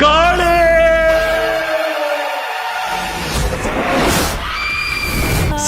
God!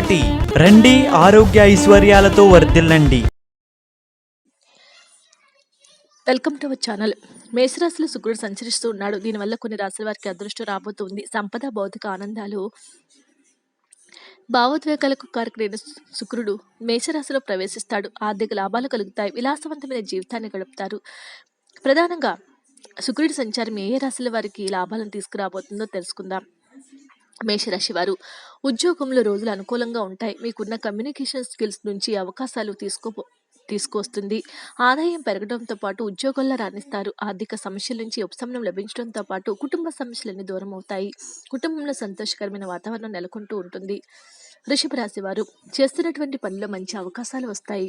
రండి ఆరోగ్య ఐశ్వర్యాలతో వర్ధిల్లండి. Welcome to our channel. మేషరాశిలో శుక్రుడు సంచరిస్తూ ఉన్నాడు. దీనివల్ల కొన్ని రాశుల వారికి అదృష్టం రాబోతుంది. సంపద భౌతిక ఆనందాలు భావోద్వేగాలకు కారకుడైన శుక్రుడు మేషరాశిలో ప్రవేశిస్తాడు. ఆర్థిక లాభాలు కలుగుతాయి. విలాసవంతమైన జీవితాన్ని గడుపుతారు. ప్రధానంగా శుక్రుడి సంచారం ఏ రాశుల వారికి లాభాలను తీసుకురాబోతుందో తెలుసుకుందాం. మేషరాశి వారు. ఉద్యోగంలో రోజులు అనుకూలంగా ఉంటాయి. మీకున్న కమ్యూనికేషన్ స్కిల్స్ నుంచి అవకాశాలు తీసుకో తీసుకొస్తుంది. ఆదాయం పెరగడంతో పాటు ఉద్యోగాల్లో రాణిస్తారు. ఆర్థిక సమస్యల నుంచి ఉపశమనం లభించడంతో పాటు కుటుంబ సమస్యలన్నీ దూరం అవుతాయి. కుటుంబంలో సంతోషకరమైన వాతావరణం నెలకొంటూ ఉంటుంది. వృషభ రాశి వారు చేస్తున్నటువంటి పనిలో మంచి అవకాశాలు వస్తాయి.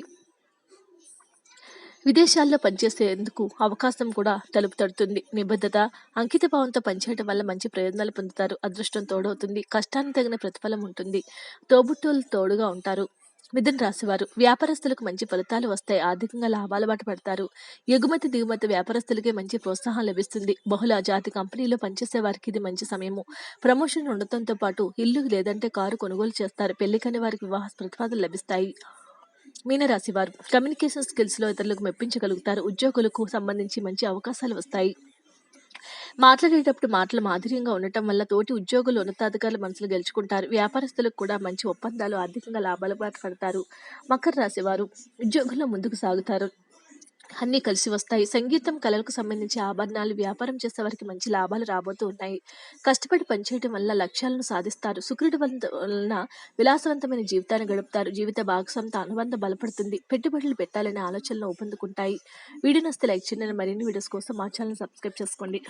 విదేశాల్లో పనిచేసేందుకు అవకాశం కూడా తలుపు తడుతుంది నిబద్ధత అంకిత భావంతో పనిచేయడం వల్ల మంచి ప్రయోజనాలు పొందుతారు. అదృష్టం తోడవుతుంది. కష్టానికి తగిన ప్రతిఫలం ఉంటుంది. తోబుట్టువులు తోడుగా ఉంటారు. మిథున రాశివారు వ్యాపారస్తులకు మంచి ఫలితాలు వస్తాయి. ఆర్థికంగా లాభాల బాట పడతారు. ఎగుమతి దిగుమతి వ్యాపారస్తులకే మంచి ప్రోత్సాహం లభిస్తుంది. బహుళ జాతి కంపెనీలో పనిచేసే వారికి ఇది మంచి సమయము. ప్రమోషన్ ఉండటంతో పాటు ఇల్లు లేదంటే కారు కొనుగోలు చేస్తారు. పెళ్ళికని వారికి వివాహ ప్రతిపాదనలు లభిస్తాయి. మీనరాశి వారు కమ్యూనికేషన్ స్కిల్స్లో ఇతరులకు మెప్పించగలుగుతారు. ఉద్యోగులకు సంబంధించి మంచి అవకాశాలు వస్తాయి. మాట్లాడేటప్పుడు మాటలు మాధుర్యంగా ఉండటం వల్ల తోటి ఉద్యోగులు ఉన్నతాధికారుల మనసులు గెలుచుకుంటారు. వ్యాపారస్తులకు కూడా మంచి ఒప్పందాలు ఆర్థికంగా లాభాలు పడతారు. మకర రాశి వారు ఉద్యోగంలో ముందుకు సాగుతారు. అన్నీ కలిసి వస్తాయి. సంగీతం కళలకు సంబంధించి ఆభరణాలు వ్యాపారం చేసే వారికి మంచి లాభాలు రాబోతూ ఉన్నాయి. కష్టపడి పనిచేయడం వల్ల లక్ష్యాలను సాధిస్తారు. శుక్రుడి వలన విలాసవంతమైన జీవితాన్ని గడుపుతారు. జీవిత భాగస్వామితో అనుబంధం బలపడుతుంది. పెట్టుబడులు పెట్టాలనే ఆలోచనలు ఊపందుకుంటాయి వీడియో నస్తే లైక్ చేయండి. మరిన్ని వీడియోస్ కోసం మా ఛానల్ సబ్స్క్రైబ్ చేసుకోండి.